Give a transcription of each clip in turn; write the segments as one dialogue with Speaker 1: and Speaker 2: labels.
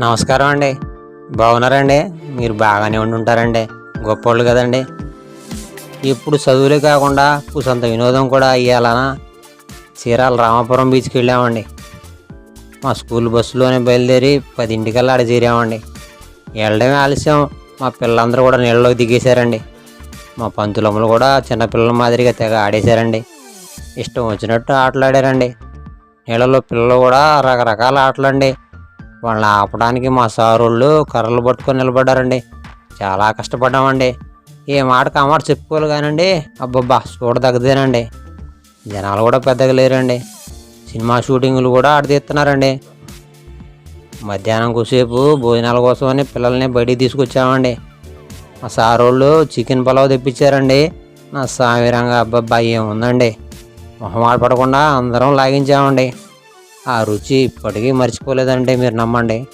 Speaker 1: నమస్కారం అండి. బాగున్నారండి? మీరు బాగానే ఉండి ఉంటారండి గొప్పోళ్ళు కదండి. ఇప్పుడు చదువులే కాకుండా కుసంత వినోదం కూడా అయ్యాలనా చీరాల రామాపురం బీచ్కి వెళ్ళామండి. మా స్కూల్ బస్సులోనే బయలుదేరి పదింటికల్లా ఆడ చేరామండి. వెళ్ళడమే ఆలస్యం. మా పిల్లలందరూ కూడా నీళ్ళలోకి దిగేశారండి. మా పంతులమ్మలు కూడా చిన్నపిల్లల మాదిరిగా తెగ ఆడేశారండి. ఇష్టం వచ్చినట్టు ఆటలాడారండి. నీళ్ళలో పిల్లలు కూడా రకరకాల ఆటలండి. వాళ్ళని ఆపడానికి మా సారోళ్ళు కర్రలు పట్టుకొని నిలబడ్డారండి. చాలా కష్టపడ్డామండి. ఏ మాటకు ఆ మాట చెప్పుకోవాలి కానండి. అబ్బబ్బా చూడదగ్గదేనండి జనాలు కూడా పెద్దగా లేరండి. సినిమా షూటింగ్లు కూడా ఆడ తీస్తున్నారండి మధ్యాహ్నం కొద్దిసేపు భోజనాల కోసమని పిల్లల్ని బయటికి తీసుకొచ్చామండి. మా సారోళ్ళు చికెన్ పలావ్ తెప్పించారండి. నా సామిరంగా అబ్బబ్బా ఏముందండి. మొహమాట పడకుండా అందరం లాగించామండి. ఆ రుచి ఇప్పటికీ మర్చిపోలేదండి మీరు నమ్మండి.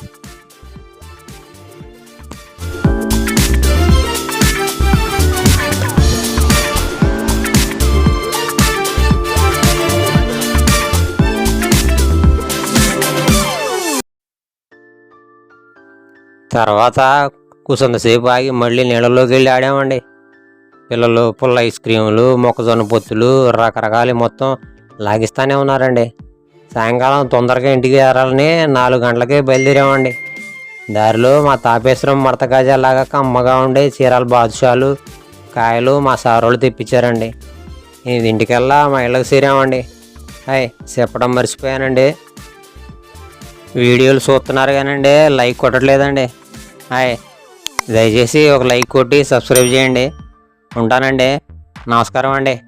Speaker 1: తర్వాత కూసంతసేపు ఆగి మళ్ళీ నీళ్ళలోకి వెళ్ళి ఆడామండి. పిల్లలు పుల్ల ఐస్ క్రీములు మొక్కజొన్న పొత్తులు రకరకాలు మొత్తం లాగిస్తానే ఉన్నారండి. సాయంకాలం తొందరగా ఇంటికి చేరాలని నాలుగు గంటలకే బయలుదేరామండి. దారిలో మా తాపేశ్వరం మడత కాజాలాగా కమ్మగా ఉండే చీరాల బాదుషాలు కాయలు మా సారోళ్ళు తెప్పించారండి. ఇది ఇంటికల్లా మా ఇళ్ళకి చేరామండి. హాయ్ చెప్పడం మర్చిపోయానండి. వీడియోలు చూస్తున్నారు కానండి లైక్ కొట్టట్లేదండి. హాయ్ దయచేసి ఒక లైక్ కొట్టి సబ్స్క్రైబ్ చేయండి. ఉంటానండి. నమస్కారం అండి.